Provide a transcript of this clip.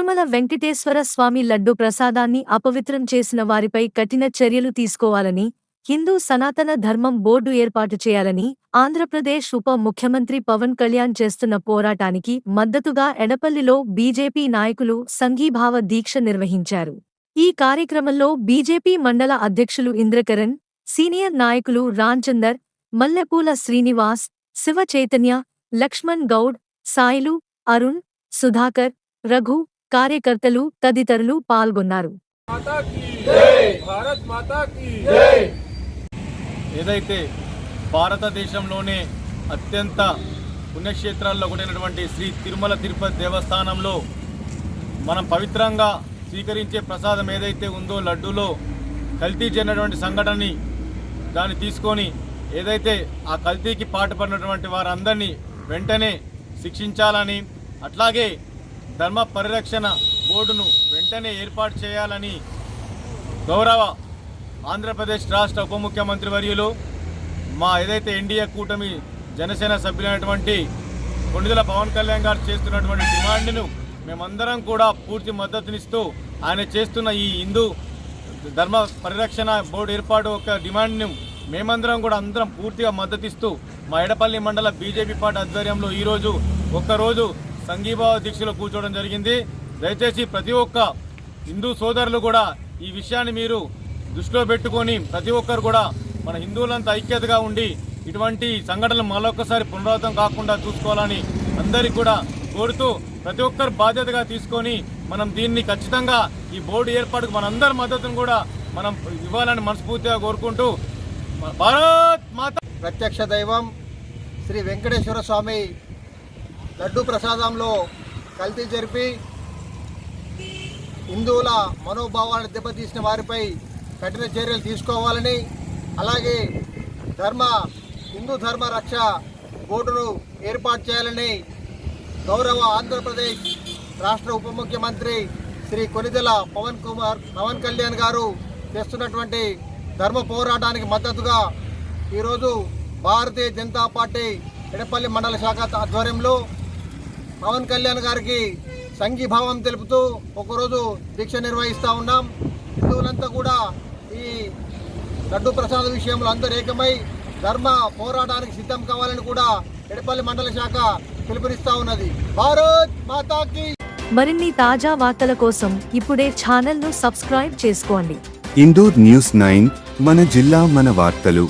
తిరుమల వెంకటేశ్వర స్వామి లడ్డు ప్రసాదాన్ని అపవిత్రం చేసిన వారిపై కఠిన చర్యలు తీసుకోవాలని హిందూ సనాతన ధర్మం బోర్డు ఏర్పాటు చేయాలని ఆంధ్రప్రదేశ్ ఉప ముఖ్యమంత్రి పవన్ కళ్యాణ్ చేస్తున్న పోరాటానికి మద్దతుగా ఎడపల్లిలో బీజేపీ నాయకులు సంఘీభావ దీక్ష నిర్వహించారు. ఈ కార్యక్రమంలో బీజేపీ మండల అధ్యక్షులు ఇంద్రకరణ్ సీనియర్ నాయకులు రాంచందర్ మల్లెపూల శ్రీనివాస్ శివ చైతన్య లక్ష్మణ్ గౌడ్ సాయిలు అరుణ్ సుధాకర్ రఘు కార్యకర్తలు తదితరులు పాల్గొన్నారు. ఏదైతే భారతదేశంలోనే అత్యంత పుణ్యక్షేత్రాల్లో ఒకటైనటువంటి శ్రీ తిరుమల తిరుపతి దేవస్థానంలో మనం పవిత్రంగా స్వీకరించే ప్రసాదం ఏదైతే ఉందో లడ్డూలో కల్తీ చెందినటువంటి సంఘటనని దాన్ని తీసుకొని ఏదైతే ఆ కల్తీకి పాటు పడినటువంటి వారందరినీ వెంటనే శిక్షించాలని అట్లాగే ధర్మ పరిరక్షణ బోర్డును వెంటనే ఏర్పాటు చేయాలని గౌరవ ఆంధ్రప్రదేశ్ రాష్ట్ర ఉప ముఖ్యమంత్రి వర్యులు మా ఏదైతే ఎన్డీఏ కూటమి జనసేన సభ్యులైనటువంటి కొండిదల పవన్ కళ్యాణ్ గారు చేస్తున్నటువంటి డిమాండ్ను మేమందరం కూడా పూర్తి మద్దతునిస్తూ ఆయన చేస్తున్న ఈ హిందూ ధర్మ పరిరక్షణ బోర్డు ఏర్పాటు ఒక డిమాండ్ను మేమందరం కూడా అందరం పూర్తిగా మద్దతిస్తూ మా ఎడపల్లి మండల బీజేపీ పార్టీ ఆధ్వర్యంలో ఈరోజు ఒక్కరోజు సంఘీభావ దీక్షలో కూర్చోవడం జరిగింది. దయచేసి ప్రతి ఒక్క హిందూ సోదరులు కూడా ఈ విషయాన్ని మీరు దృష్టిలో పెట్టుకొని ప్రతి ఒక్కరు కూడా మన హిందువులంతా ఐక్యతగా ఉండి ఇటువంటి సంఘటనలు మరొకసారి పునరావృతం కాకుండా చూసుకోవాలని అందరికీ కూడా కోరుతూ ప్రతి ఒక్కరు బాధ్యతగా తీసుకొని మనం దీన్ని ఖచ్చితంగా ఈ బోర్డు ఏర్పాటుకు మనందరి మద్దతును కూడా మనం ఇవ్వాలని మనస్ఫూర్తిగా కోరుకుంటూ భారత్ మాత ప్రత్యక్ష దైవం శ్రీ వెంకటేశ్వర స్వామి లడ్డు ప్రసాదంలో కల్తీ జరిపి హిందువుల మనోభావాలను దెబ్బతీసిన వారిపై కఠిన చర్యలు తీసుకోవాలని అలాగే ధర్మ హిందూ ధర్మ రక్ష బోర్డును ఏర్పాటు చేయాలని గౌరవ ఆంధ్రప్రదేశ్ రాష్ట్ర ఉప ముఖ్యమంత్రి శ్రీ కొనిదెల పవన్ కుమార్ పవన్ కళ్యాణ్ గారు చేస్తున్నటువంటి ధర్మ పోరాటానికి మద్దతుగా ఈరోజు భారతీయ జనతా పార్టీ ఎడపల్లి మండల శాఖ ఆధ్వర్యంలో పవన్ కళ్యాణ్ గారికి సంఘీభావం తెలుపుతూ ఒకరోజు దీక్ష నిర్వహిస్తూ ఉన్నాం. హిందువులంతా కూడా ఈ లడ్డు ప్రసాద విషయంలో అందరూ ఏకమై ధర్మ పోరాటానికి సిద్ధం కావాలని కూడా ఎడపల్లి మండల శాఖ పిలుపునిస్తా ఉన్నది. భారత్ మాతాకి! మరిన్ని తాజా వార్తల కోసం ఇప్పుడే ఛానల్ను సబ్స్క్రైబ్ చేసుకోండి. ఇందూర్ న్యూస్ నైన్ మన జిల్లా మన వార్తలు.